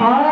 आपण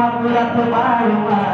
त्या आत्मापुरात बाळूमा बाबा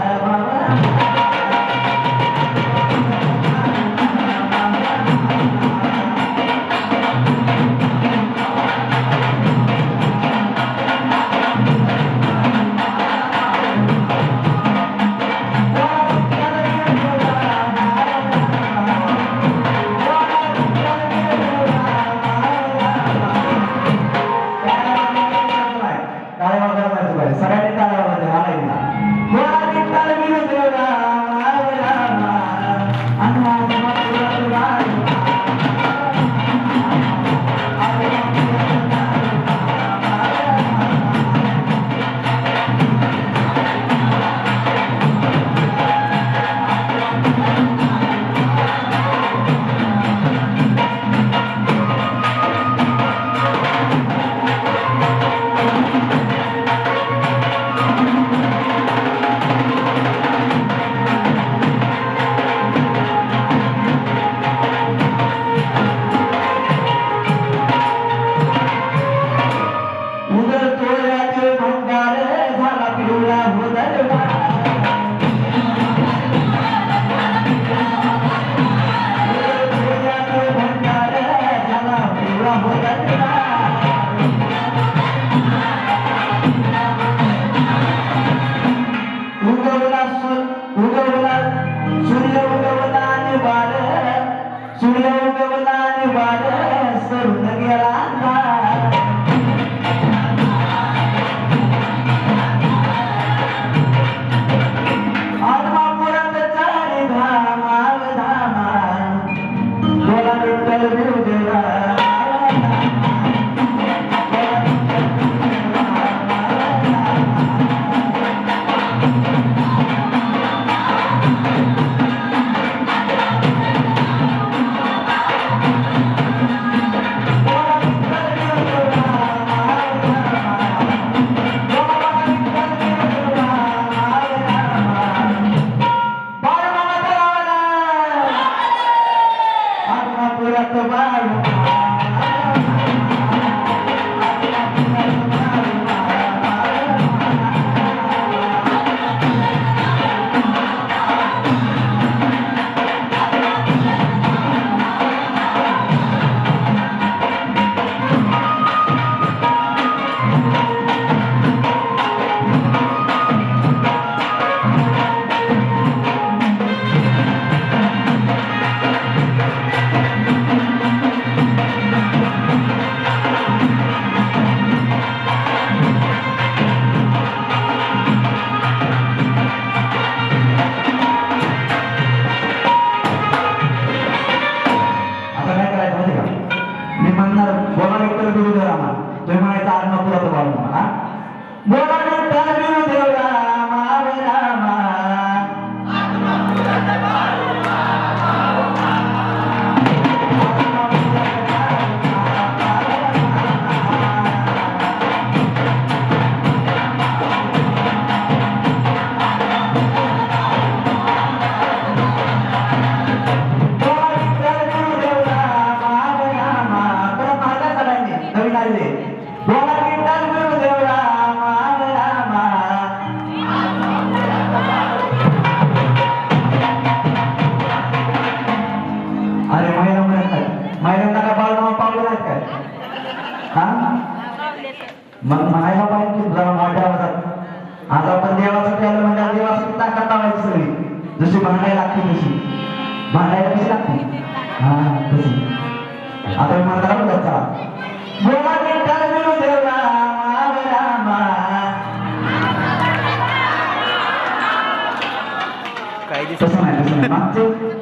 मागचे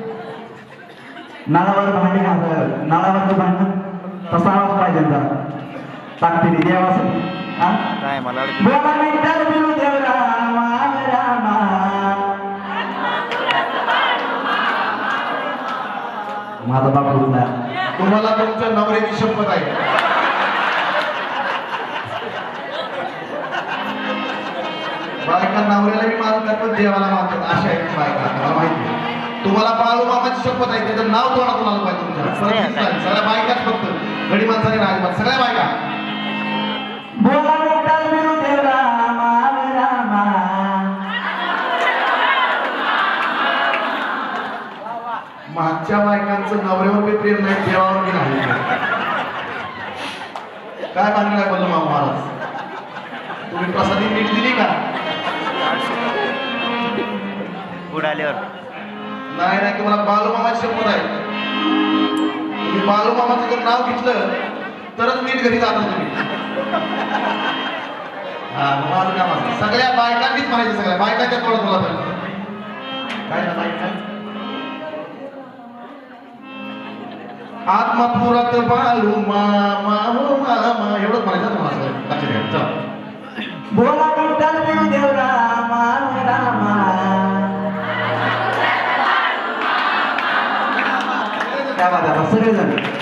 नळावर भांडे घाल नळावरचं भांडण. तसा आवाज पाहिजे जरा ताकदीने देवासाठी हा? काय मला बोला विरुदेव रामा रामा माझा बाप उठला तुम्हाला तुमच्या नवऱ्याची शपथ आहे. बायका नवऱ्याला मी मानतात पण देवाला मानतात. अशा आहेत बायका. मला माहिती. तुम्हाला बाळू मामाची शपथ आहे त्याचं नाव तोंडातून आलं पाहिजे तुमच्या. सगळ्या बायकाच फक्त. गडी माणसाने राजमात सगळ्या बायका. बोला विठ्ठल विरुदेव रामा रामा. मागच्या बायकांचं नवऱ्यावर काही प्रेम नाही देवावर बी नाही काय मागणी आहे बोललो मामा महाराज? तुम्ही प्रसादी नीट दिली का? उडाल्यावर. नाही नाही तुम्हाला बालूमामाची शपथ आहे. तुम्ही बालूमामाचं जर नाव घेतलं तरच नीट घरी जाता तुम्ही. हा माझं काम असतं. सगळ्या बायकांनीच म्हणायचं सगळ्या बायकांच्या तोडत मला पण काय ना बायका आत्मापुरात बालू मामा हो मामा एवढंच म्हणायचं तुम्हाला सगळं. लक्षात घ्या बोला. काय बात सगळेजण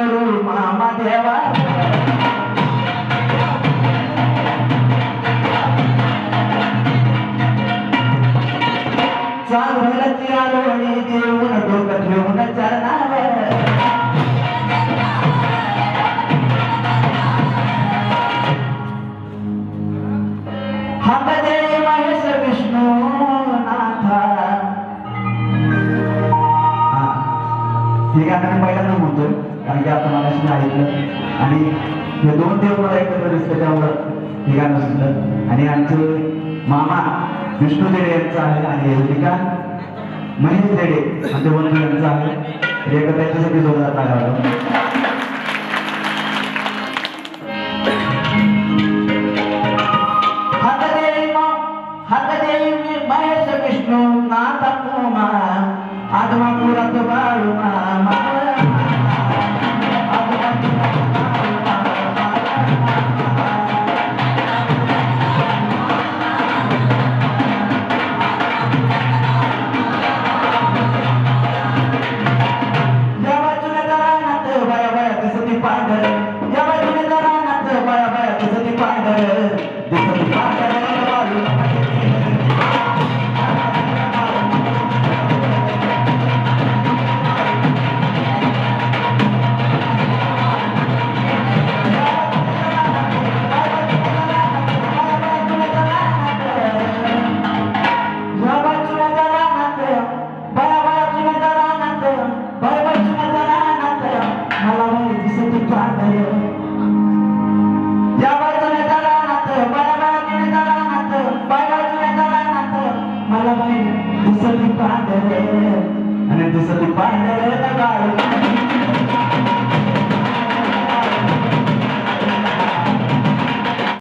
वर्षाव करू मामा देवा चांगलची आलोणी देऊन डोकं ठेवून चरणावर। हमदे महेश विष्णू नाथा। हे गाणं मी पहिल्यांदा म्हणतोय कारण की आपण मनाशी ऐकलं. आणि हे दोन देव मला एकत्र दिसतं त्यामुळं हे गाणं सुचलं आणि आमचे मामा विष्णू देडे यांचं आहे आणि योगिका महेश देडे आमचे वनकर यांचं आहे. एकत्र त्याच्यासाठी जोरदार लागला